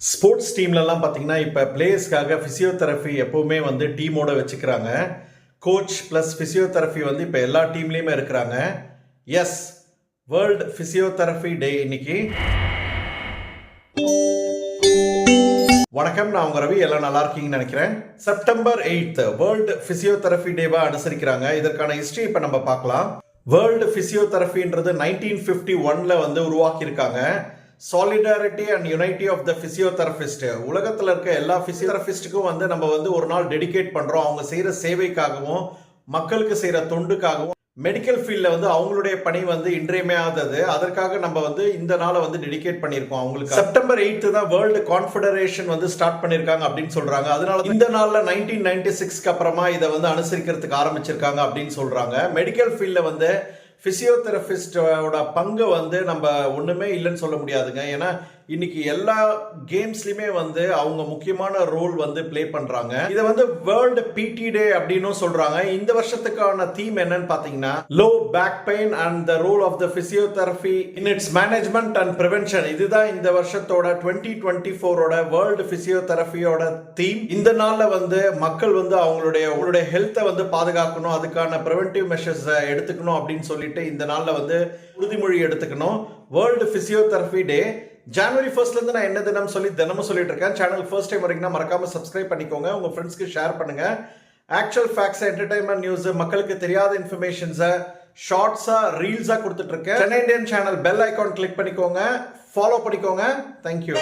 Sports டீம்லலாம் பார்த்தீங்கன்னா இப்போ பிளேயர்ஸ்க்காக physiotherapy எப்போவுமே வந்து டீமோட வச்சுக்கிறாங்க. கோச் ப்ளஸ் ஃபிசியோதெரபி வந்து இப்போ எல்லா டீம்லேயுமே இருக்கிறாங்க. எஸ் வேர்ல்டு ஃபிசியோதெரபி டே இன்னைக்கு. வணக்கம் நான் உங்க ரவி. எல்லாம் நல்லா இருக்கீங்கன்னு நினைக்கிறேன். செப்டம்பர் எயித் வேர்ல்டு ஃபிசியோதெரபி டேவா அனுசரிக்கிறாங்க. இதற்கான ஹிஸ்டரி இப்போ நம்ம பார்க்கலாம். வேர்ல்டு ஃபிசியோதெரபின்றது நைன்டீன் ஃபிஃப்டி ஒன்ல வந்து உருவாக்கியிருக்காங்க. Solidarity and unity of the physiotherapist உலகத்தில் இருக்க எல்லா ஃபிசியோதெரபிஸ்ட்டுக்கும் வந்து நம்ம வந்து ஒரு நாள் டெடிகேட் பண்ணுறோம் அவங்க செய்கிற சேவைக்காகவும் மக்களுக்கு செய்கிற தொண்டுக்காகவும். மெடிக்கல் ஃபீல்டில் வந்து அவங்களுடைய பணி வந்து இன்றியமையாதது. அதற்காக நம்ம வந்து இந்த நாளை வந்து டெடிகேட் பண்ணியிருக்கோம் அவங்களுக்கு. செப்டம்பர் எயித்து தான் வேர்ல்டு கான்ஃபெடரேஷன் வந்து ஸ்டார்ட் பண்ணியிருக்காங்க அப்படின்னு சொல்கிறாங்க அதனால இந்த நாளில் நைன்டீன் நைன்டி சிக்ஸ்க்கு அப்புறமா இதை வந்து அனுசரிக்கிறதுக்கு ஆரம்பிச்சிருக்காங்க அப்படின்னு சொல்கிறாங்க மெடிக்கல் ஃபீல்டில் வந்து ஃபிசியோதெரபிஸ்டோட பங்கு வந்து நம்ம ஒன்றுமே இல்லைன்னு சொல்ல முடியாதுங்க. ஏன்னா இன்னைக்கு எல்லா கேம்ஸ்லயுமே வந்து அவங்க முக்கியமான ரோல் வந்து ப்ளே பண்றாங்க. இதை வந்து வேர்ல்டு பிடி டே அப்படின்னும் சொல்றாங்க. இந்த வருஷத்துக்கான தீம் என்னன்னு பாத்தீங்கன்னா low back pain and the role of the physiotherapy in its management and prevention இதுதான் இந்த வருஷத்தோட டுவெண்ட்டி டுவெண்ட்டி ஃபோரோட வேர்ல்டு பிசியோதெரபியோட தீம் இந்த நாள்ல வந்து மக்கள் வந்து அவங்களுடைய அவங்களுடைய ஹெல்த்தை வந்து பாதுகாக்கணும். அதுக்கான ப்ரிவென்டிவ் மெஷர்ஸ் எடுத்துக்கணும் அப்படின்னு சொல்லிட்டு இந்த நாள்ல வந்து உறுதிமொழி எடுத்துக்கணும். வேர்ல்டு பிசியோதெரபி டே ஜனவரி ஃபர்ஸ்ட்ல இருந்து நான் என்ன தினம் சொல்லி தினமும் சொல்லிட்டு இருக்கேன். சேனல் ஃபர்ஸ்ட் டைம் வரைக்கும் மறக்காம சப்ஸ்கிரைப் பண்ணிக்கோங்க. உங்க ஃப்ரெண்ட்ஸ்க்கு ஷேர் பண்ணுங்க. ஆக்சுவல் ஃபேக்ஸ் என்டர்டைன்மெண்ட் நியூஸ் மக்களுக்கு தெரியாத இன்ஃபர்மேஷன்ஸை ஷார்ட்ஸா ரீல்ஸா கொடுத்துட்டு இருக்கேன். Chennai Indian channel bell icon click பண்ணிக்கோங்க. ஃபாலோ பண்ணிக்கோங்க. Thank you